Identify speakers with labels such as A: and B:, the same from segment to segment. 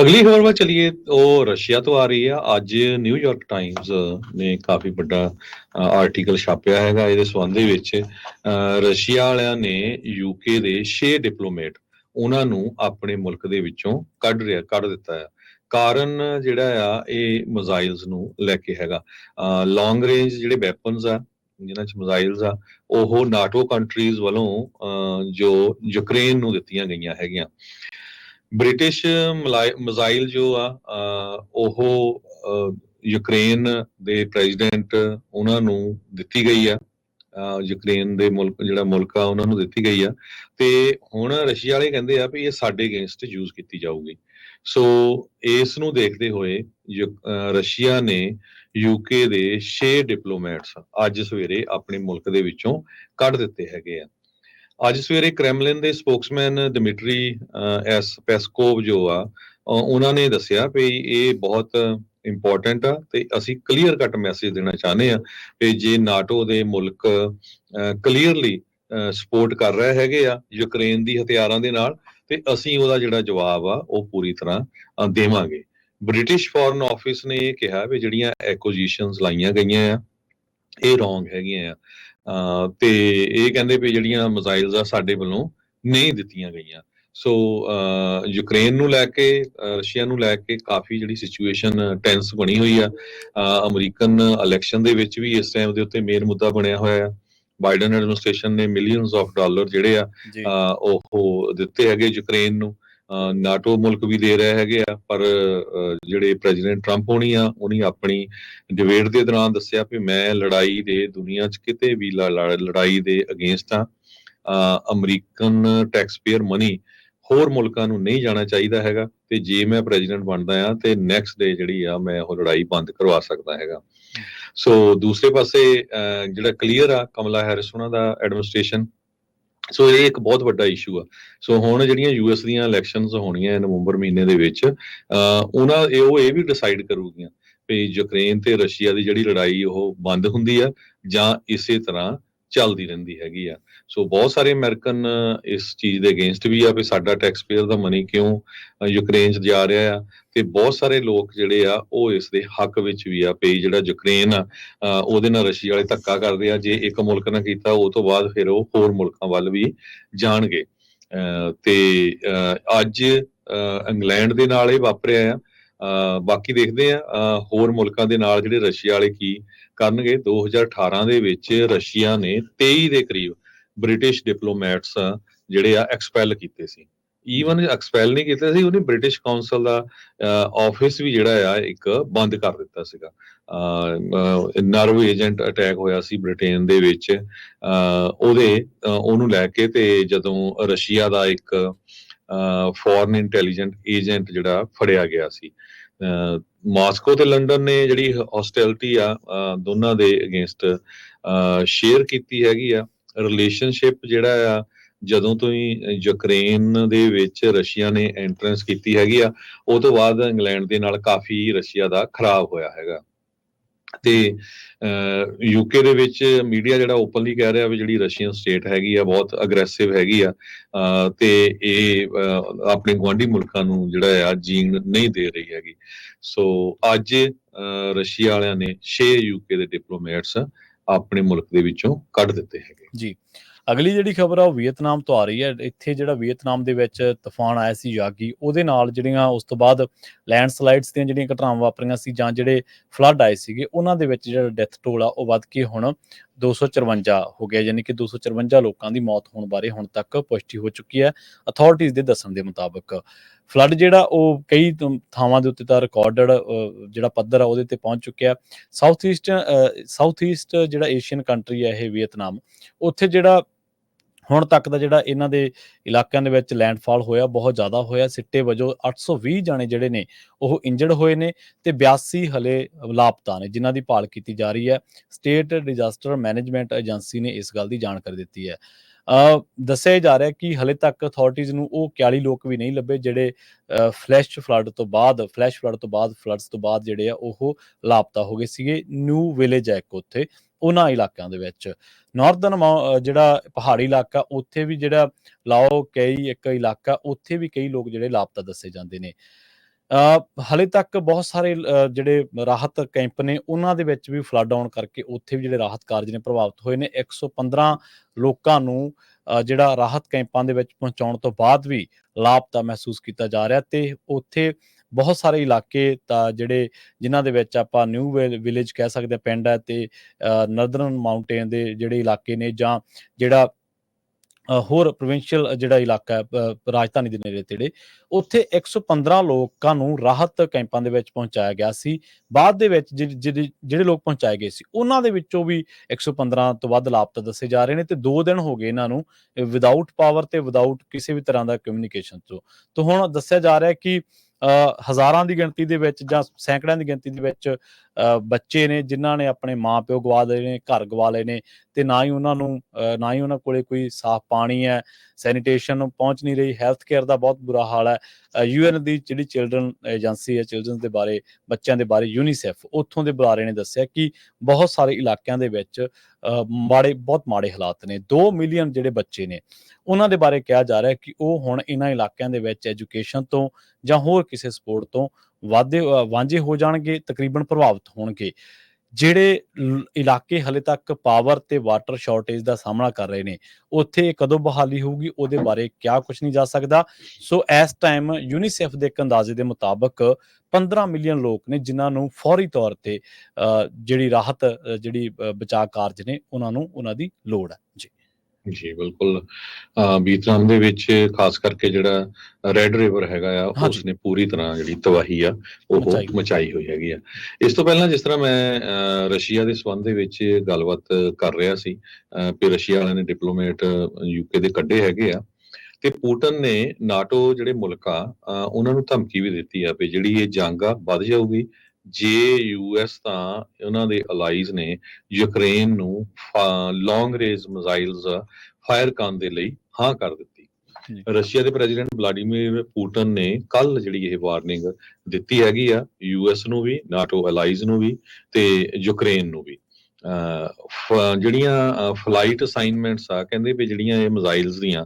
A: ਅਗਲੀ ਖਬਰ ਵੱਲ ਚਲੀਏ ਉਹ ਰਸ਼ੀਆ ਤੋਂ ਆ ਰਹੀ ਆ। ਅੱਜ ਨਿਊਯਾਰਕ ਟਾਈਮਜ਼ ਨੇ ਕਾਫੀ ਵੱਡਾ ਆਰਟੀਕਲ ਛਾਪਿਆ ਹੈਗਾ ਇਹਦੇ ਸੰਬੰਧ ਦੇ ਵਿੱਚ। ਅਹ, ਰਸ਼ੀਆ ਵਾਲਿਆਂ ਨੇ ਯੂਕੇ ਦੇ 6 ਡਿਪਲੋਮੇਟ ਉਹਨਾਂ ਨੂੰ ਆਪਣੇ ਮੁਲਕ ਦੇ ਵਿੱਚੋਂ ਕੱਢ ਰਿਹਾ ਕੱਢ ਦਿੱਤਾ ਹੈ ਕਾਰਨ ਜਿਹੜਾ ਆ ਇਹ ਮਿਜ਼ਾਈਲਸ ਨੂੰ ਲੈ ਕੇ ਹੈਗਾ। ਲੌਂਗ ਰੇਂਜ ਜਿਹੜੇ ਵੈਪਨਸ ਆ ਜਿਨ੍ਹਾਂ ਚ ਮਿਜ਼ਾਈਲਸ ਆ ਉਹ ਨਾਟੋ ਕੰਟਰੀਜ਼ ਵੱਲੋਂ ਅਹ, ਜੋ ਯੂਕਰੇਨ ਨੂੰ ਦਿੱਤੀਆਂ ਗਈਆਂ ਹੈਗੀਆਂ। ਬ੍ਰਿਟਿਸ਼ ਮਿਜ਼ਾਈਲ ਜੋ ਆ ਉਹ ਯੂਕਰੇਨ ਦੇ ਪ੍ਰੈਜ਼ੀਡੈਂਟ ਉਹਨਾਂ ਨੂੰ ਦਿੱਤੀ ਗਈ ਆ। ਯੂਕਰੇਨ ਦੇ ਮੁਲਕ, ਜਿਹੜਾ ਮੁਲਕ ਆ, ਉਹਨਾਂ ਨੂੰ ਦਿੱਤੀ ਗਈ ਆ। ਤੇ ਹੁਣ ਰਸ਼ੀਆ ਵਾਲੇ ਕਹਿੰਦੇ ਆ ਵੀ ਇਹ ਸਾਡੇ ਅਗੇਂਸਟ ਯੂਜ਼ ਕੀਤੀ ਜਾਊਗੀ। ਸੋ ਇਸ ਨੂੰ ਦੇਖਦੇ ਹੋਏ ਯੂ- ਰਸ਼ੀਆ ਨੇ ਯੂਕੇ ਦੇ 6 ਡਿਪਲੋਮੈਟਸ ਅੱਜ ਸਵੇਰੇ ਆਪਣੇ ਮੁਲਕ ਦੇ ਵਿੱਚੋਂ ਕੱਢ ਦਿੱਤੇ ਹੈਗੇ ਆ। ਅੱਜ ਸਵੇਰੇ ਕ੍ਰੈਮਲਿਨ ਦੇ ਸਪੋਕਸਮੈਨ ਡਿਮਿਟਰੀ ਅਹ, ਐਸ ਪੈਸਕੋਵ ਜੋ ਆ ਉਹਨਾਂ ਨੇ ਦੱਸਿਆ ਵੀ ਇਹ ਬਹੁਤ ਇੰਪੋਰਟੈਂਟ ਆ ਤੇ ਅਸੀਂ ਕਲੀਅਰ ਕੱਟ ਮੈਸੇਜ ਦੇਣਾ ਚਾਹੁੰਦੇ ਆ ਕਿ ਜੇ ਨਾਟੋ ਦੇ ਮੁਲਕ ਕਲੀਅਰਲੀ ਸਪੋਰਟ ਕਰ ਰਹੇ ਹੈਗੇ ਆ ਯੂਕਰੇਨ ਦੀ ਹਥਿਆਰਾਂ ਦੇ ਨਾਲ ਤੇ ਅਸੀਂ ਉਹਦਾ ਜਿਹੜਾ ਜਵਾਬ ਆ ਉਹ ਪੂਰੀ ਤਰ੍ਹਾਂ ਦੇਵਾਂਗੇ। ਬ੍ਰਿਟਿਸ਼ ਫੋਰਨ ਆਫਿਸ ਨੇ ਇਹ ਕਿਹਾ ਵੀ ਜਿਹੜੀਆਂ ਐਕੁਜੀਸ਼ਨਸ ਲਾਈਆਂ ਗਈਆਂ ਆ ਇਹ ਰੋਂਗ ਹੈਗੀਆਂ ਆ। ਤੇ ਇਹ ਕਹਿੰਦੇ ਵੀ ਜਿਹੜੀਆਂ ਮਿਜ਼ਾਈਲਸ ਆ ਸਾਡੇ ਵੱਲੋਂ ਨਹੀਂ ਦਿੱਤੀਆਂ ਗਈਆਂ। ਸੋ ਯੂਕਰੇਨ ਨੂੰ ਲੈ ਕੇ ਰਸ਼ੀਆ ਨੂੰ ਲੈ ਕੇ ਕਾਫੀ ਜਿਹੜੀ ਸਿਚੁਏਸ਼ਨ ਟੈਂਸ ਬਣੀ ਹੋਈ ਆ। ਅਮਰੀਕਨ ਇਲੈਕਸ਼ਨ ਦੇ ਵਿੱਚ ਵੀ ਇਸ ਟਾਈਮ ਦੇ ਉੱਤੇ ਮੇਨ ਮੁੱਦਾ ਬਣਿਆ ਹੋਇਆ ਆ। ਬਾਈਡਨ ਐਡਮਿਨਿਸਟ੍ਰੇਸ਼ਨ ਨੇ ਮਿਲੀਅਨਸ ਆਫ ਡਾਲਰ ਜਿਹੜੇ ਆ ਉਹ ਦਿੱਤੇ ਹੈਗੇ ਯੂਕਰੇਨ ਨੂੰ। ਨਾਟੋ ਮੁਲਕ ਵੀ ਦੇ ਰਹੇ ਹੈਗੇ ਆ ਪਰ ਜਿਹੜੇ ਪ੍ਰੈਜ਼ੀਡੈਂਟ ਟਰੰਪ ਹੋਣੀ ਆ ਉਹਨੇ ਆਪਣੀ ਡਿਬੇਟ ਦੇ ਦੌਰਾਨ ਦੱਸਿਆ ਵੀ ਮੈਂ ਲੜਾਈ ਦੇ ਦੁਨੀਆ 'ਚ ਕਿਤੇ ਵੀ ਲੜਾਈ ਦੇ ਅਗੇਂਸਟ ਆ। ਅਮਰੀਕਨ ਟੈਕਸਪੇਅਰ ਮਨੀ ਹੋਰ ਮੁਲਕਾਂ ਨੂੰ ਨਹੀਂ ਜਾਣਾ ਚਾਹੀਦਾ ਹੈਗਾ ਤੇ ਜੇ ਮੈਂ ਪ੍ਰੈਜ਼ੀਡੈਂਟ ਬਣਦਾ ਆ ਤੇ ਨੈਕਸਟ ਡੇ ਜਿਹੜੀ ਆ ਮੈਂ ਉਹ ਲੜਾਈ ਬੰਦ ਕਰਵਾ ਸਕਦਾ ਹੈਗਾ। ਸੋ ਦੂਸਰੇ ਪਾਸੇ ਜਿਹੜਾ ਕਲੀਅਰ ਆ ਕਮਲਾ ਹੈਰਿਸ ਉਹਨਾਂ ਦਾ ਐਡਮਿਨਿਸਟ੍ਰੇਸ਼ਨ ਸੋ ਇਹ ਇੱਕ ਬਹੁਤ ਵੱਡਾ ਇਸ਼ੂ ਆ। ਸੋ ਹੁਣ ਜਿਹੜੀਆਂ ਯੂਐਸ ਦੀਆਂ ਇਲੈਕਸ਼ਨਸ ਹੋਣੀਆਂ ਨਵੰਬਰ ਮਹੀਨੇ ਦੇ ਵਿੱਚ ਅਹ, ਉਹਨਾਂ ਇਹ ਉਹ ਇਹ ਵੀ ਡਿਸਾਈਡ ਕਰੂਗੀਆਂ ਵੀ ਯੂਕਰੇਨ ਤੇ ਰਸ਼ੀਆ ਦੀ ਜਿਹੜੀ ਲੜਾਈ ਉਹ ਬੰਦ ਹੁੰਦੀ ਆ ਜਾਂ ਇਸੇ ਤਰ੍ਹਾਂ ਚੱਲਦੀ ਰਹਿੰਦੀ ਹੈਗੀ ਆ। ਸੋ ਬਹੁਤ ਸਾਰੇ ਅਮਰੀਕਨ ਇਸ ਚੀਜ਼ ਦੇ ਅਗੇਂਸਟ ਵੀ ਆ ਵੀ ਸਾਡਾ ਟੈਕਸ ਪੇਅਰ ਦਾ ਮਨੀ ਕਿਉਂ ਯੂਕਰੇਨ 'ਚ ਜਾ ਰਿਹਾ ਆ। ਤੇ ਬਹੁਤ ਸਾਰੇ ਲੋਕ ਜਿਹੜੇ ਆ ਉਹ ਇਸ ਦੇ ਹੱਕ ਵਿੱਚ ਵੀ ਆ ਵੀ ਜਿਹੜਾ ਯੂਕਰੇਨ ਆ ਉਹਦੇ ਨਾਲ ਰਸ਼ੀਆ ਵਾਲੇ ਧੱਕਾ ਕਰਦੇ ਆ। ਜੇ ਇੱਕ ਮੁਲਕ ਨਾਲ ਕੀਤਾ ਉਹ ਤੋਂ ਬਾਅਦ ਫਿਰ ਉਹ ਹੋਰ ਮੁਲਕਾਂ ਵੱਲ ਵੀ ਜਾਣਗੇ। ਅਹ, ਤੇ ਅਹ, ਅੱਜ ਅਹ, ਇੰਗਲੈਂਡ ਦੇ ਨਾਲ ਇਹ ਵਾਪਰਿਆ ਆ। ਅਹ, ਬਾਕੀ ਦੇਖਦੇ ਆ ਅਹ, ਹੋਰ ਮੁਲਕਾਂ ਦੇ ਨਾਲ ਜਿਹੜੇ ਰਸ਼ੀਆ ਵਾਲੇ ਕੀ ਕਰਨਗੇ 2018 ਦੇ ਵਿੱਚ ਰਸ਼ੀਆ ਨੇ 23 ਦੇ ਕਰੀਬ ਬ੍ਰਿਟਿਸ਼ ਡਿਪਲੋਮੈਟਸ ਜਿਹੜੇ ਆ ਐਕਸਪੈਲ ਕੀਤੇ ਸੀ। ਈਵਨ ਐਕਸਪੈਲ ਨਹੀਂ ਕੀਤੇ ਸੀ ਉਹਨੇ ਬ੍ਰਿਟਿਸ਼ ਕਾਉਂਸਲ ਦਾ ਆਫਿਸ ਵੀ ਜਿਹੜਾ ਆ ਇੱਕ ਬੰਦ ਕਰ ਦਿੱਤਾ ਸੀਗਾ। ਨਰਵ ਏਜੰਟ ਅਟੈਕ ਹੋਇਆ ਸੀ ਬ੍ਰਿਟੇਨ ਦੇ ਵਿੱਚ। ਅਹ, ਉਹਦੇ ਉਹਨੂੰ ਲੈ ਕੇ ਤੇ ਜਦੋਂ ਰਸ਼ੀਆ ਦਾ ਇੱਕ ਫੋਰਨ ਇੰਟੈਲੀਜੈਂਟ ਏਜੰਟ ਜਿਹੜਾ ਫੜਿਆ ਗਿਆ ਸੀ। ਮਾਸਕੋ ਤੇ ਲੰਡਨ ਨੇ ਜਿਹੜੀ ਹੌਸਟੈਲਿਟੀ ਆ ਦੋਨਾਂ ਦੇ ਅਗੇਂਸਟ ਸ਼ੇਅਰ ਕੀਤੀ ਹੈਗੀ ਆ। ਰਿਲੇਸ਼ਨਸ਼ਿਪ ਜਿਹੜਾ ਆ, ਜਦੋਂ ਤੋਂ ਹੀ ਯੂਕਰੇਨ ਦੇ ਵਿੱਚ ਰਸ਼ੀਆ ਨੇ ਐਂਟਰੈਂਸ ਕੀਤੀ ਹੈਗੀ ਆ, ਉਹ ਤੋਂ ਬਾਅਦ ਇੰਗਲੈਂਡ ਦੇ ਨਾਲ ਕਾਫੀ ਰਸ਼ੀਆ ਦਾ ਖਰਾਬ ਹੋਇਆ ਹੈਗਾ। ਤੇ ਯੂਕੇ ਦੇ ਵਿੱਚ ਮੀਡੀਆ ਜਿਹੜਾ ਓਪਨਲੀ ਕਹਿ ਰਿਹਾ ਵੀ ਜਿਹੜੀ ਰਸ਼ੀਅਨ ਸਟੇਟ ਹੈਗੀ ਆ ਬਹੁਤ ਅਗਰੈਸਿਵ ਹੈਗੀ ਆ ਤੇ ਇਹ ਆਪਣੇ ਗੁਆਂਢੀ ਮੁਲਕਾਂ ਨੂੰ ਜਿਹੜਾ ਆ ਜੀਣ ਨਹੀਂ ਦੇ ਰਹੀ ਹੈਗੀ। ਸੋ ਅੱਜ ਅਹ, ਰਸ਼ੀਆ ਵਾਲਿਆਂ ਨੇ 6 ਯੂਕੇ ਦੇ ਡਿਪਲੋਮੈਟਸ ਆਪਣੇ ਮੁਲਕ ਦੇ ਵਿੱਚੋਂ ਕੱਢ ਦਿੱਤੇ ਹੈਗੇ।
B: ਜੀ। ਅਗਲੀ ਜਿਹੜੀ ਖਬਰ ਆ ਉਹ ਵੀਅਤਨਾਮ ਤੋਂ ਆ ਰਹੀ ਹੈ। ਇੱਥੇ ਜਿਹੜਾ ਵੀਅਤਨਾਮ ਦੇ ਵਿੱਚ ਤੂਫਾਨ ਆਇਆ ਸੀ ਯਾਗੀ ਉਹਦੇ ਨਾਲ ਜਿਹੜੀਆਂ ਉਸ ਤੋਂ ਬਾਅਦ ਲੈਂਡਸਲਾਈਡਸ ਦੀਆਂ ਜਿਹੜੀਆਂ ਘਟਨਾਵਾਂ ਵਾਪਰੀਆਂ ਸੀ ਜਾਂ ਜਿਹੜੇ ਫਲੱਡ ਆਏ ਸੀਗੇ, ਉਹਨਾਂ ਦੇ ਵਿੱਚ ਜਿਹੜਾ ਡੈਥ ਟੋਲ ਆ ਉਹ ਵੱਧ ਕੇ ਹੁਣ 254 ਹੋ ਗਿਆ, ਯਾਨੀ ਕਿ 254 ਲੋਕਾਂ ਦੀ ਮੌਤ ਹੋਣ ਬਾਰੇ ਹੁਣ ਤੱਕ ਪੁਸ਼ਟੀ ਹੋ ਚੁੱਕੀ ਹੈ। ਅਥਾਰਟੀਜ਼ ਦੇ ਦੱਸਣ ਦੇ ਮੁਤਾਬਕ ਫਲੱਡ ਜਿਹੜਾ ਉਹ ਕਈ ਥਾਵਾਂ ਦੇ ਉੱਤੇ ਤਾਂ ਰਿਕਾਰਡਡ ਜਿਹੜਾ ਪੱਧਰ ਆ ਉਹਦੇ ਤੇ ਪਹੁੰਚ ਚੁੱਕਿਆ। ਸਾਊਥ ਈਸਟ ਸਾਊਥ ਈਸਟ ਜਿਹੜਾ ਏਸ਼ੀਅਨ ਕੰਟਰੀ ਹੈ ਇਹ ਵੀਅਤਨਾਮ, ਉੱਥੇ ਜਿਹੜਾ ਹੁਣ ਤੱਕ ਦਾ ਜਿਹੜਾ ਇਹਨਾਂ ਦੇ ਇਲਾਕਿਆਂ ਦੇ ਵਿੱਚ ਲੈਂਡਫਾਲ ਹੋਇਆ, ਬਹੁਤ ਜ਼ਿਆਦਾ ਹੋਇਆ। ਸਿੱਟੇ ਵਜੋਂ 820 ਜਾਣੇ ਜਿਹੜੇ ਨੇ, ਉਹ ਇੰਜਰਡ ਹੋਏ ਨੇ ਤੇ 82 ਹਲੇ ਲਾਪਤਾ ਨੇ, ਜਿਨ੍ਹਾਂ ਦੀ ਭਾਲ ਕੀਤੀ ਜਾ ਰਹੀ ਹੈ। ਸਟੇਟ ਡਿਜ਼ਾਸਟਰ ਮੈਨੇਜਮੈਂਟ ਏਜੰਸੀ ਨੇ ਇਸ ਗੱਲ ਦੀ ਜਾਣਕਾਰੀ ਦਿੱਤੀ ਹੈ। ਅ, ਦੱਸਿਆ ਜਾ ਰਿਹਾ ਕਿ ਹਲੇ ਤੱਕ ਅਥਾਰਟੀਜ਼ ਨੂੰ ਉਹ 41 ਲੋਕ ਵੀ ਨਹੀਂ ਲੱਭੇ, ਜਿਹੜੇ ਫਲੈਸ਼ ਫਲੱਡ ਤੋਂ ਬਾਅਦ ਫਲੈਸ਼ ਫਲੱਡ ਤੋਂ ਬਾਅਦ ਫਲੱਡਸ ਤੋਂ ਬਾਅਦ ਜਿਹੜੇ ਆ, ਉਹ ਲਾਪਤਾ ਹੋ ਗਏ ਸੀਗੇ। ਨਿਊ ਵਿਲੇਜ ਹੈ ਇੱਕ ਉੱਥੇ। ਉਹਨਾਂ ਇਲਾਕਿਆਂ ਦੇ ਵਿੱਚ। ਨਾਰਥਰਨ ਜਿਹੜਾ ਪਹਾੜੀ ਇਲਾਕਾ ਉੱਥੇ ਵੀ ਜਿਹੜਾ ਲਾਓ ਕਈ ਇੱਕ ਇਲਾਕਾ ਉੱਥੇ ਵੀ ਕਈ ਲੋਕ ਜਿਹੜੇ ਲਾਪਤਾ ਦੱਸੇ ਜਾਂਦੇ ਨੇ। ਅ, ਹਲੇ ਤੱਕ ਬਹੁਤ ਸਾਰੇ ਜਿਹੜੇ ਰਾਹਤ ਕੈਂਪ ਨੇ ਉਹਨਾਂ ਦੇ ਵਿੱਚ ਵੀ ਫਲੱਡ ਆਉਣ ਕਰਕੇ ਉੱਥੇ ਵੀ ਜਿਹੜੇ ਰਾਹਤ ਕਾਰਜ ਨੇ ਪ੍ਰਭਾਵਿਤ ਹੋਏ ਨੇ। 115 ਲੋਕਾਂ ਨੂੰ ਜਿਹੜਾ ਰਾਹਤ ਕੈਂਪਾਂ ਦੇ ਵਿੱਚ ਪਹੁੰਚਾਉਣ ਤੋਂ ਬਾਅਦ ਵੀ ਲਾਪਤਾ ਮਹਿਸੂਸ ਕੀਤਾ ਜਾ ਰਿਹਾ ਤੇ ਉੱਥੇ ਬਹੁਤ ਸਾਰੇ ਇਲਾਕੇ ਤਾਂ ਜਿਹੜੇ ਜਿਨ੍ਹਾਂ ਦੇ ਵਿੱਚ ਆਪਾਂ ਨਿਊ ਵਿਲੇਜ ਕਹਿ ਸਕਦੇ ਹਾਂ, ਪਿੰਡ ਹੈ ਤੇ ਨਰਦਰਨ ਮਾਊਂਟੇਨ ਦੇ ਜਿਹੜੇ ਇਲਾਕੇ ਨੇ ਜਾਂ ਜਿਹੜਾ ਹੋਰ ਪ੍ਰੋਵਿੰਸ਼ੀਅਲ ਜਿਹੜਾ ਇਲਾਕਾ ਹੈ ਰਾਜਧਾਨੀ ਦੇ ਨੇੜੇ ਤੇੜੇ, ਉੱਥੇ 115 ਲੋਕਾਂ ਨੂੰ ਰਾਹਤ ਕੈਂਪਾਂ ਦੇ ਵਿੱਚ ਪਹੁੰਚਾਇਆ ਗਿਆ ਸੀ। ਬਾਅਦ ਦੇ ਵਿੱਚ ਜਿ- ਜਿਹੜੇ ਲੋਕ ਪਹੁੰਚਾਏ ਗਏ ਸੀ, ਉਹਨਾਂ ਦੇ ਵਿੱਚੋਂ ਵੀ 115 ਤੋਂ ਵੱਧ ਲਾਪਤਾ ਦੱਸੇ ਜਾ ਰਹੇ ਨੇ ਤੇ 2 ਦਿਨ ਹੋ ਗਏ ਇਹਨਾਂ ਨੂੰ ਵਿਦਆਊਟ ਪਾਵਰ ਤੇ ਵਿਦਆਊਟ ਕਿਸੇ ਵੀ ਤਰ੍ਹਾਂ ਦਾ ਕਮਿਊਨੀਕੇਸ਼ਨ ਤੋਂ। ਤੋਂ ਹੁਣ ਦੱਸਿਆ ਜਾ ਰਿਹਾ ਹੈ ਕਿ ਹਜ਼ਾਰਾਂ ਦੀ ਗਿਣਤੀ ਦੇ ਵਿੱਚ ਜਾਂ ਸੈਂਕੜਿਆਂ ਦੀ ਗਿਣਤੀ ਦੇ ਵਿੱਚ ਬੱਚੇ ਨੇ ਜਿਨ੍ਹਾਂ ਨੇ ਆਪਣੇ ਮਾਪਿਓ ਗਵਾ ਲਏ ਨੇ ਘਰ ਗਵਾ ਲਏ ਨੇ ਤੇ ਨਾ ਹੀ ਉਹਨਾਂ ਨੂੰ ਨਾ ਹੀ ਉਹਨਾਂ ਕੋਲੇ ਕੋਈ ਸਾਫ਼ ਪਾਣੀ ਹੈ ਸੈਨੀਟੇਸ਼ਨ ਪਹੁੰਚ ਨਹੀਂ ਰਹੀ ਹੈਲਥ ਕੇਅਰ ਦਾ ਬਹੁਤ ਬੁਰਾ ਹਾਲ ਹੈ। ਯੂਐਨ ਦੀ ਜਿਹੜੀ ਚਿਲਡਰਨ ਏਜੰਸੀ ਹੈ ਚਿਲਡਰਨ ਦੇ ਬਾਰੇ ਬੱਚਿਆਂ ਦੇ ਬਾਰੇ ਯੂਨੀਸੈਫ ਉੱਥੋਂ ਦੇ ਬੁਲਾਰੇ ਨੇ ਦੱਸਿਆ ਕਿ ਬਹੁਤ ਸਾਰੇ ਇਲਾਕਿਆਂ ਦੇ ਵਿੱਚ ਅ, ਮਾੜੇ ਬਹੁਤ ਮਾੜੇ ਹਾਲਾਤ ਨੇ। 2 ਮਿਲੀਅਨ ਜਿਹੜੇ ਬੱਚੇ ਨੇ ਉਹਨਾਂ ਦੇ ਬਾਰੇ ਕਿਹਾ ਜਾ ਰਿਹਾ ਹੈ ਕਿ ਉਹ ਹੁਣ ਇਹਨਾਂ ਇਲਾਕਿਆਂ ਦੇ ਵਿੱਚ ਐਜੂਕੇਸ਼ਨ ਤੋਂ ਜਾਂ ਹੋਰ ਕਿਸੇ ਸਪੋਰਟ ਤੋਂ ਵਾਧੇ ਵਾਂਝੇ ਹੋ ਜਾਣਗੇ, ਤਕਰੀਬਨ ਪ੍ਰਭਾਵਿਤ ਹੋਣਗੇ। ਜਿਹੜੇ ਇਲਾਕੇ ਹਲੇ ਤੱਕ ਪਾਵਰ ਤੇ ਵਾਟਰ ਸ਼ਾਰਟੇਜ ਦਾ ਸਾਹਮਣਾ ਕਰ ਰਹੇ ਨੇ, ਉੱਥੇ ਕਦੋਂ ਬਹਾਲੀ ਹੋਊਗੀ, ਉਹਦੇ ਬਾਰੇ ਕਿਆ ਕੁਝ ਨਹੀਂ ਜਾ ਸਕਦਾ। ਸੋ ਇਸ ਟਾਈਮ ਯੂਨੀਸੈਫ ਦੇ ਇੱਕ ਅੰਦਾਜ਼ੇ ਦੇ ਮੁਤਾਬਕ 15 ਮਿਲੀਅਨ ਲੋਕ ਨੇ, ਜਿਨ੍ਹਾਂ ਨੂੰ ਫੌਰੀ ਤੌਰ ਤੇ ਜਿਹੜੀ ਰਾਹਤ ਜਿਹੜੀ ਬਚਾਅ ਕਾਰਜ ਨੇ, ਉਹਨਾਂ ਨੂੰ ਉਹਨਾਂ ਦੀ ਲੋੜ ਹੈ। ਜੀ।
A: ਜੀ ਬਿਲਕੁਲ ਵੀਤਨਾਮ ਦੇ ਵਿੱਚ ਖਾਸ ਕਰਕੇ ਜਿਹੜਾ ਰੈੱਡ ਰਿਵਰ ਹੈਗਾ ਆ। ਉਸ ਨੇ ਪੂਰੀ ਤਰ੍ਹਾਂ ਜਿਹੜੀ ਤਬਾਹੀ ਆ ਉਹ
B: ਮਚਾਈ।
A: ਹੋਈ ਹੈਗੀ ਆ ਇਸ ਤੋਂ ਪਹਿਲਾਂ ਜਿਸ ਤਰ੍ਹਾਂ ਮੈਂ ਰਸ਼ੀਆ ਦੇ ਸੰਬੰਧ ਦੇ ਵਿੱਚ ਗੱਲਬਾਤ ਕਰ ਰਿਹਾ ਸੀ ਕਿ ਰਸ਼ੀਆ ਵਾਲਿਆਂ ਨੇ ਡਿਪਲੋਮੇਟ ਯੂਕੇ ਦੇ ਕੱਢੇ ਹੈਗੇ ਆ ਤੇ ਪੁਟਨ ਨੇ ਨਾਟੋ ਜਿਹੜੇ ਮੁਲਕ ਆ ਉਹਨਾਂ ਨੂੰ ਧਮਕੀ ਵੀ ਦਿੱਤੀ ਆ ਵੀ ਜਿਹੜੀ ਇਹ ਜੰਗ ਆ ਵੱਧ ਜਾਊਗੀ ਜੇ ਯੂਐਸ ਤਾਂ ਉਹਨਾਂ ਦੇ ਅਲਾਈਜ਼ ਨੇ ਯੂਕਰੇਨ ਨੂੰ ਲੌਂਗ ਰੇਂਜ ਮਿਜ਼ਾਈਲਸ ਫਾਇਰ ਕਰਨ ਦੇ ਲਈ ਹਾਂ ਕਰ ਦਿੱਤੀ। ਰਸ਼ੀਆ ਦੇ ਪ੍ਰੈਜ਼ੀਡੈਂਟ ਵਲਾਡੀਮੀਰ ਪੁਟਨ ਨੇ ਕੱਲ ਜਿਹੜੀ ਇਹ ਵਾਰਨਿੰਗ ਦਿੱਤੀ ਹੈਗੀ ਆ ਯੂਐਸ ਨੂੰ ਵੀ ਨਾਟੋ ਅਲਾਈਜ਼ ਨੂੰ ਵੀ ਤੇ ਯੂਕਰੇਨ ਨੂੰ ਵੀ ਜਿਹੜੀਆਂ ਫਲਾਈਟ ਅਸਾਈਨਮੈਂਟਸ ਆ ਕਹਿੰਦੇ ਵੀ ਜਿਹੜੀਆਂ ਇਹ ਮਿਜ਼ਾਈਲਸ ਦੀਆਂ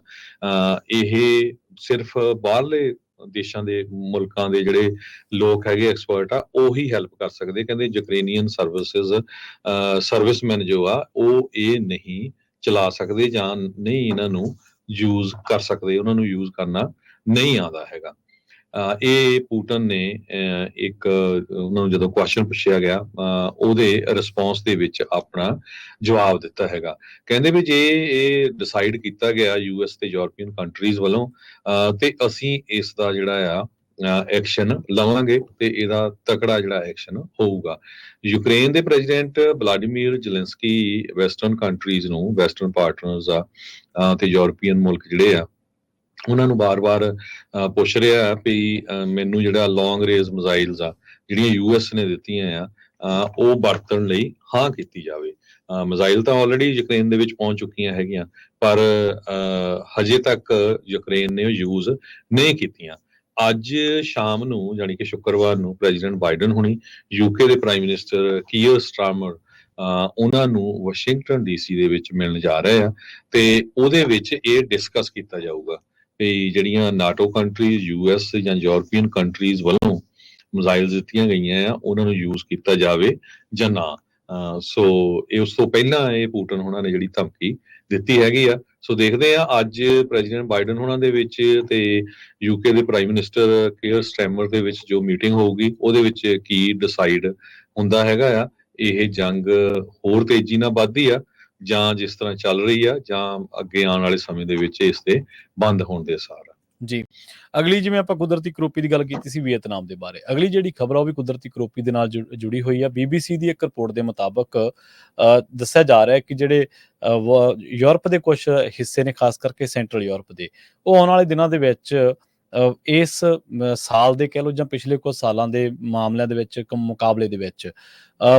A: ਇਹ ਸਿਰਫ ਬਾਹਰਲੇ ਦੇਸ਼ਾਂ ਦੇ ਮੁਲਕਾਂ ਦੇ ਜਿਹੜੇ ਲੋਕ ਹੈਗੇ ਐਕਸਪਰਟ ਆ, ਉਹੀ ਹੈਲਪ ਕਰ ਸਕਦੇ। ਕਹਿੰਦੇ ਯੂਕਰੇਨੀਅਨ ਸਰਵਿਸਿਜ਼ ਸਰਵਿਸਮੈਨ ਜੋ ਆ, ਉਹ ਇਹ ਨਹੀਂ ਚਲਾ ਸਕਦੇ ਜਾਂ ਨਹੀਂ ਇਹਨਾਂ ਨੂੰ ਯੂਜ਼ ਕਰ ਸਕਦੇ, ਉਹਨਾਂ ਨੂੰ ਯੂਜ਼ ਕਰਨਾ ਨਹੀਂ ਆਉਂਦਾ ਹੈਗਾ। ਇਹ ਪੂਟਨ ਨੇ ਇੱਕ ਉਹਨਾਂ ਨੂੰ ਜਦੋਂ ਕੁਐਸਚਨ ਪੁੱਛਿਆ ਗਿਆ ਉਹਦੇ ਰਿਸਪੌਂਸ ਦੇ ਵਿੱਚ ਆਪਣਾ ਜਵਾਬ ਦਿੱਤਾ ਹੈਗਾ। ਕਹਿੰਦੇ ਵੀ ਜੇ ਇਹ ਡਿਸਾਈਡ ਕੀਤਾ ਗਿਆ ਯੂਐਸ ਤੇ ਯੂਰਪੀਅਨ ਕੰਟਰੀਜ਼ ਵੱਲੋਂ, ਅਹ, ਤੇ ਅਸੀਂ ਇਸ ਦਾ ਜਿਹੜਾ ਆ ਐਕਸ਼ਨ ਲਵਾਂਗੇ ਤੇ ਇਹਦਾ ਤਕੜਾ ਜਿਹੜਾ ਐਕਸ਼ਨ ਹੋਊਗਾ। ਯੂਕਰੇਨ ਦੇ president Vladimir Zelensky western countries ਨੂੰ ਵੈਸਟਰਨ ਪਾਰਟਨਰਸ ਆ ਤੇ ਯੂਰੋਪੀਅਨ ਮੁਲਕ ਜਿਹੜੇ ਆ ਉਹਨਾਂ ਨੂੰ ਬਾਰ-ਬਾਰ ਪੁੱਛ ਰਿਹਾ ਵੀ ਮੈਨੂੰ ਜਿਹੜਾ ਲੌਂਗ ਰੇਂਜ ਮਿਜ਼ਾਈਲਸ ਆ, ਜਿਹੜੀਆਂ ਯੂਐਸ ਨੇ ਦਿੱਤੀਆਂ ਆ ਉਹ ਵਰਤਣ ਲਈ ਹਾਂ ਕੀਤੀ ਜਾਵੇ। ਮਿਜ਼ਾਈਲ ਤਾਂ ਆਲਰੇਡੀ ਯੂਕਰੇਨ ਦੇ ਵਿੱਚ ਪਹੁੰਚ ਚੁੱਕੀਆਂ ਹੈਗੀਆਂ, ਪਰ ਹਜੇ ਤੱਕ ਯੂਕਰੇਨ ਨੇ ਯੂਜ਼ ਨਹੀਂ ਕੀਤੀਆਂ। ਅੱਜ ਸ਼ਾਮ ਨੂੰ ਯਾਨੀ ਕਿ ਸ਼ੁੱਕਰਵਾਰ ਨੂੰ ਪ੍ਰੈਜ਼ੀਡੈਂਟ ਬਾਈਡਨ ਹੁਣੀ ਯੂਕੇ ਦੇ ਪ੍ਰਾਈਮ ਮਿਨਿਸਟਰ ਕੀਅਰ ਸਟਾਰਮਰ ਉਹਨਾਂ ਨੂੰ ਵਾਸ਼ਿੰਗਟਨ ਡੀਸੀ ਦੇ ਵਿੱਚ ਮਿਲਣ ਜਾ ਰਹੇ ਆ, ਤੇ ਉਹਦੇ ਵਿੱਚ ਇਹ ਡਿਸਕਸ ਕੀਤਾ ਜਾਊਗਾ ਵੀ ਜਿਹੜੀਆਂ ਨਾਟੋ ਕੰਟਰੀਜ਼ ਯੂਐਸ ਜਾਂ ਯੂਰਪੀਅਨ ਕੰਟਰੀਜ਼ ਵੱਲੋਂ ਮਿਜ਼ਾਈਲਸ ਦਿੱਤੀਆਂ ਗਈਆਂ ਆ, ਉਹਨਾਂ ਨੂੰ ਯੂਜ਼ ਕੀਤਾ ਜਾਵੇ ਜਾਂ ਨਾ। ਸੋ ਇਹ ਉਸ ਤੋਂ ਪਹਿਲਾਂ ਇਹ ਪੂਟਨ ਉਹਨਾਂ ਨੇ ਜਿਹੜੀ ਧਮਕੀ ਦਿੱਤੀ ਹੈਗੀ ਆ। ਸੋ ਦੇਖਦੇ ਆ, ਅੱਜ ਪ੍ਰੈਜ਼ੀਡੈਂਟ ਬਾਈਡਨ ਉਹਨਾਂ ਦੇ ਵਿੱਚ ਤੇ ਯੂਕੇ ਦੇ ਪ੍ਰਾਈਮ ਮਿਨਿਸਟਰ ਕੇਅਰ ਸਟੈਮਰ ਦੇ ਵਿੱਚ ਜੋ ਮੀਟਿੰਗ ਹੋਊਗੀ, ਉਹਦੇ ਵਿੱਚ ਕੀ ਡਿਸਾਈਡ ਹੁੰਦਾ ਹੈਗਾ ਆ। ਇਹ ਜੰਗ ਹੋਰ ਤੇਜ਼ੀ ਨਾਲ ਵੱਧਦੀ ਆ ਜਾਂ ਜਿਸ ਤਰ੍ਹਾਂ ਚੱਲ ਰਹੀ ਆ, ਜਾਂ ਅੱਗੇ ਆਉਣ ਵਾਲੇ ਸਮੇਂ ਦੇ ਵਿੱਚ ਇਸ ਦੇ ਬੰਦ ਹੋਣ ਦੇ ਅਸਾਰ
B: ਜੀ। ਅਗਲੀ ਜਿਵੇਂ ਆਪਾਂ ਕੁਦਰਤੀ ਕਰੋਪੀ ਦੀ ਗੱਲ ਕੀਤੀ ਸੀ ਵੀਅਤਨਾਮ ਦੇ ਬਾਰੇ, ਅਗਲੀ ਜਿਹੜੀ ਖਬਰ ਆ ਉਹ ਵੀ ਕੁਦਰਤੀ ਕਰੋਪੀ ਦੇ ਨਾਲ ਜੁੜੀ ਹੋਈ ਆ। ਬੀਬੀਸੀ ਦੀ ਇੱਕ ਰਿਪੋਰਟ ਦੇ ਮੁਤਾਬਕ ਦੱਸਿਆ ਜਾ ਰਿਹਾ ਹੈ ਕਿ ਜਿਹੜੇ ਯੂਰਪ ਦੇ ਕੁਝ ਹਿੱਸੇ ਨੇ, ਖਾਸ ਕਰਕੇ ਸੈਂਟਰਲ ਯੂਰਪ ਦੇ, ਉਹ ਆਉਣ ਵਾਲੇ ਦਿਨਾਂ ਦੇ ਵਿੱਚ ਇਸ ਸਾਲ ਦੇ ਕਹਿ ਲਓ ਜਾਂ ਪਿਛਲੇ ਕੁਝ ਸਾਲਾਂ ਦੇ ਮਾਮਲਿਆਂ ਦੇ ਵਿੱਚ ਮੁਕਾਬਲੇ ਦੇ ਵਿੱਚ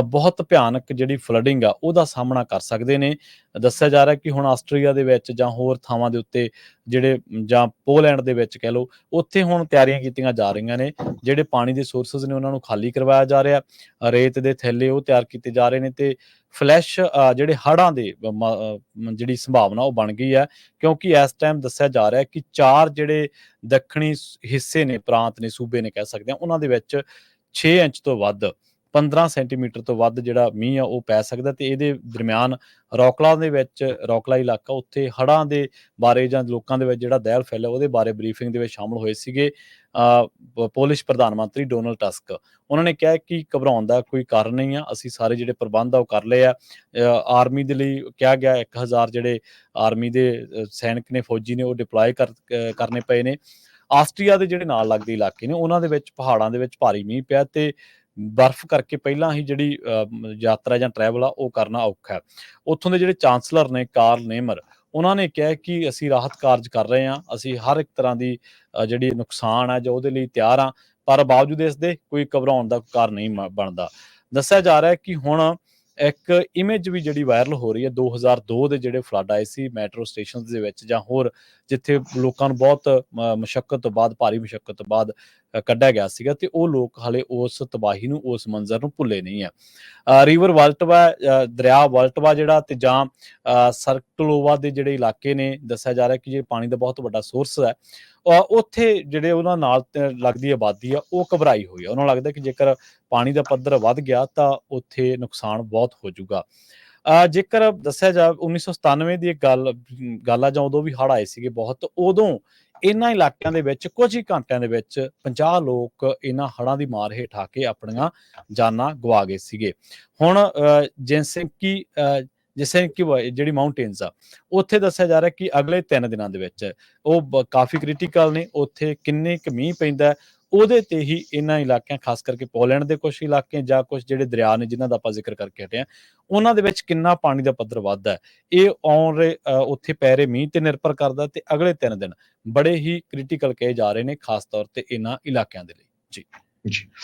B: ਬਹੁਤ ਭਿਆਨਕ ਜਿਹੜੀ ਫਲੱਡਿੰਗ ਆ, ਉਹਦਾ ਸਾਹਮਣਾ ਕਰ ਸਕਦੇ ਨੇ। ਦੱਸਿਆ ਜਾ ਰਿਹਾ ਕਿ ਹੁਣ ਆਸਟਰੀਆ ਦੇ ਵਿੱਚ ਜਾਂ ਹੋਰ ਥਾਵਾਂ ਦੇ ਉੱਤੇ ਜਿਹੜੇ, ਜਾਂ ਪੋਲੈਂਡ ਦੇ ਵਿੱਚ ਕਹਿ ਲਓ, ਉੱਥੇ ਹੁਣ ਤਿਆਰੀਆਂ ਕੀਤੀਆਂ ਜਾ ਰਹੀਆਂ ਨੇ, ਜਿਹੜੇ ਪਾਣੀ ਦੇ ਸੋਰਸਸ ਨੇ ਉਹਨਾਂ ਨੂੰ ਖਾਲੀ ਕਰਵਾਇਆ ਜਾ ਰਿਹਾ। ਰੇਤ ਦੇ ਥੈਲੇ ਉਹ ਤਿਆਰ ਕੀਤੇ ਜਾ ਰਹੇ ਨੇ ਤੇ ਫਲੈਸ਼ ਜਿਹੜੇ ਹੜ੍ਹਾਂ ਦੇ ਜਿਹੜੀ ਸੰਭਾਵਨਾ ਉਹ ਬਣ ਗਈ ਹੈ, ਕਿਉਂਕਿ ਇਸ ਟਾਈਮ ਦੱਸਿਆ ਜਾ ਰਿਹਾ ਕਿ ਚਾਰ ਜਿਹੜੇ ਦੱਖਣੀ ਹਿੱਸੇ ਨੇ, ਪ੍ਰਾਂਤ ਨੇ, ਸੂਬੇ ਨੇ ਕਹਿ ਸਕਦੇ ਹਾਂ, ਉਹਨਾਂ ਦੇ ਵਿੱਚ 6 ਇੰਚ ਤੋਂ ਵੱਧ 15 ਸੈਂਟੀਮੀਟਰ ਤੋਂ ਵੱਧ ਜਿਹੜਾ ਮੀਂਹ ਆ ਉਹ ਪੈ ਸਕਦਾ ਤੇ ਇਹਦੇ ਦਰਮਿਆਨ ਰੌਕਲਾ ਦੇ ਵਿੱਚ ਰੌਕਲਾ ਇਲਾਕਾ ਉੱਥੇ ਹੜ੍ਹਾਂ ਦੇ ਬਾਰੇ ਜਾਂ ਲੋਕਾਂ ਦੇ ਵਿੱਚ ਜਿਹੜਾ ਦਹਿਲ ਫੈਲਿਆ ਉਹਦੇ ਬਾਰੇ ਬਰੀਫਿੰਗ ਦੇ ਵਿੱਚ ਸ਼ਾਮਲ ਹੋਏ ਸੀਗੇ ਅ, ਪੋਲਿਸ਼ ਪ੍ਰਧਾਨ ਮੰਤਰੀ ਡੋਨਲਡ ਟਸਕ। ਉਹਨਾਂ ਨੇ ਕਿਹਾ ਕਿ ਘਬਰਾਉਣ ਦਾ ਕੋਈ ਕਾਰਨ ਨਹੀਂ ਆ ਅਸੀਂ ਸਾਰੇ ਜਿਹੜੇ ਪ੍ਰਬੰਧ ਆ ਉਹ ਕਰ ਲਏ ਆ। ਆਰਮੀ ਦੇ ਲਈ ਕਿਹਾ ਗਿਆ 1000 ਜਿਹੜੇ ਆਰਮੀ ਦੇ ਸੈਨਿਕ ਨੇ ਫੌਜੀ ਨੇ ਉਹ ਡਿਪਲੋਏ ਕਰ ਕਰਨੇ ਪਏ ਨੇ। ਆਸਟਰੀਆ ਦੇ ਜਿਹੜੇ ਨਾਲ ਲੱਗਦੇ ਇਲਾਕੇ ਨੇ ਉਹਨਾਂ ਦੇ ਵਿੱਚ ਪਹਾੜਾਂ ਦੇ ਵਿੱਚ ਭਾਰੀ ਮੀਂਹ ਪਿਆ ਤੇ ਬਰਫ਼ ਕਰਕੇ ਪਹਿਲਾਂ ਹੀ ਜਿਹੜੀ ਯਾਤਰਾ ਜਾਂ ਟਰੈਵਲ ਆ, ਉਹ ਕਰਨਾ ਔਖਾ ਹੈ। ਉੱਥੋਂ ਦੇ ਜਿਹੜੇ ਚਾਂਸਲਰ ਨੇ, ਕਾਰਲ ਨੇਮਰ, ਉਹਨਾਂ ਨੇ ਕਿਹਾ ਕਿ ਅਸੀਂ ਰਾਹਤ ਕਾਰਜ ਕਰ ਰਹੇ ਹਾਂ, ਅਸੀਂ ਹਰ ਇੱਕ ਤਰ੍ਹਾਂ ਦੀ ਜਿਹੜੀ ਨੁਕਸਾਨ ਹੈ ਜੋ ਉਹਦੇ ਲਈ ਤਿਆਰ ਹਾਂ, ਪਰ ਬਾਵਜੂਦ ਇਸ ਦੇ ਕੋਈ ਘਬਰਾਉਣ ਦਾ ਕਾਰਨ ਨਹੀਂ ਬਣਦਾ। ਦੱਸਿਆ ਜਾ ਰਿਹਾ ਹੈ ਕਿ ਹੁਣ ਇੱਕ ਇਮੇਜ ਵੀ ਜਿਹੜੀ ਵਾਇਰਲ ਹੋ ਰਹੀ ਹੈ 2002 ਦੇ ਜਿਹੜੇ ਫਲੱਡ ਆਏ ਸੀ ਮੈਟਰੋ ਸਟੇਸ਼ਨਸ ਦੇ ਵਿੱਚ ਜਾਂ ਹੋਰ, ਜਿੱਥੇ ਲੋਕਾਂ ਨੂੰ ਬਹੁਤ ਮੁਸ਼ਕਲ ਤੋਂ ਬਾਅਦ, ਭਾਰੀ ਮੁਸ਼ਕਲ ਤੋਂ ਬਾਅਦ ਕੱਢਿਆ ਗਿਆ ਸੀਗਾ ਤੇ ਉਹ ਲੋਕ ਹਲੇ ਉਸ ਤਬਾਹੀ ਨੂੰ ਉਸ ਮੰਜ਼ਰ ਨੂੰ ਭੁੱਲੇ ਨਹੀਂ ਆ। ਰਿਵਰ ਵਾਲਟਵਾ ਦਰਿਆ ਵਲਟਵਾ ਜਿਹੜਾ ਤੇ ਜਾਂ ਅ, ਦੇ ਜਿਹੜੇ ਇਲਾਕੇ ਨੇ ਦੱਸਿਆ ਜਾ ਰਿਹਾ ਕਿ ਜੇ ਪਾਣੀ ਦਾ ਬਹੁਤ ਵੱਡਾ ਸੋਰਸ ਹੈ। ਉੱਥੇ ਜਿਹੜੇ ਉਹਨਾਂ ਨਾਲ ਲੱਗਦੀ ਆਬਾਦੀ ਆ ਉਹ ਘਬਰਾਈ ਹੋਈ ਆ। ਉਹਨਾਂ ਨੂੰ ਲੱਗਦਾ ਕਿ ਜੇਕਰ ਪਾਣੀ ਦਾ ਪੱਧਰ ਵੱਧ ਗਿਆ ਤਾਂ ਉੱਥੇ ਨੁਕਸਾਨ ਬਹੁਤ ਹੋ ਜਾਊਗਾ। ਜੇਕਰ ਦੱਸਿਆ ਜਾ 1997 ਦੀ ਇੱਕ ਗੱਲ ਗੱਲ ਆ ਜਾਂ ਉਦੋਂ ਵੀ ਹੜ੍ਹ ਆਏ ਸੀਗੇ ਬਹੁਤ ਉਦੋਂ ਇਹਨਾਂ ਇਲਾਕਿਆਂ ਦੇ ਵਿੱਚ ਕੁਝ ਹੀ ਘੰਟਿਆਂ ਦੇ ਵਿੱਚ 50 ਲੋਕ ਇਹਨਾਂ ਹੜ੍ਹਾਂ ਦੀ ਮਾਰ ਹੇਠ ਆ ਕੇ ਆਪਣੀਆਂ ਜਾਨਾਂ ਗਵਾ ਗਏ ਸੀਗੇ। ਹੁਣ ਅ, ਜਿਵੇਂ ਕਿ ਅ, ਜਿਹੜੀ ਮਾਊਂਟੇਨਸ ਆ ਉੱਥੇ ਦੱਸਿਆ ਜਾ ਰਿਹਾ ਕਿ ਅਗਲੇ 3 ਦਿਨਾਂ ਦੇ ਵਿੱਚ ਉਹ ਕਾਫੀ ਕ੍ਰਿਟੀਕਲ ਨੇ ਉੱਥੇ ਕਿੰਨੇ ਕੁ ਮੀਂਹ ਪੈਂਦਾ ਉਹਦੇ ਤੇ ਹੀ ਇਹਨਾਂ ਇਲਾਕਿਆਂ, ਖਾਸ ਕਰਕੇ ਪੋਲੈਂਡ ਦੇ ਕੁਝ ਇਲਾਕੇ ਜਾਂ ਕੁਝ ਜਿਹੜੇ ਦਰਿਆ ਨੇ ਜਿਨ੍ਹਾਂ ਦਾ ਆਪਾਂ ਜ਼ਿਕਰ ਕਰਕੇ ਹਟੇ ਆ ਉਹਨਾਂ ਦੇ ਵਿੱਚ ਕਿੰਨਾ ਪਾਣੀ ਦਾ ਪੱਧਰ ਵੱਧਦਾ ਇਹ ਆਉਣ ਰਹੇ ਉੱਥੇ ਪੈ ਰਹੇ ਮੀਂਹ ਤੇ ਨਿਰਭਰ ਕਰਦਾ ਤੇ ਅਗਲੇ 3 ਦਿਨ ਬੜੇ ਹੀ ਕ੍ਰਿਟੀਕਲ ਕਹੇ ਜਾ ਰਹੇ ਨੇ, ਖਾਸ ਤੌਰ ਤੇ ਇਹਨਾਂ ਇਲਾਕਿਆਂ ਦੇ ਲਈ।
A: ਜੀ।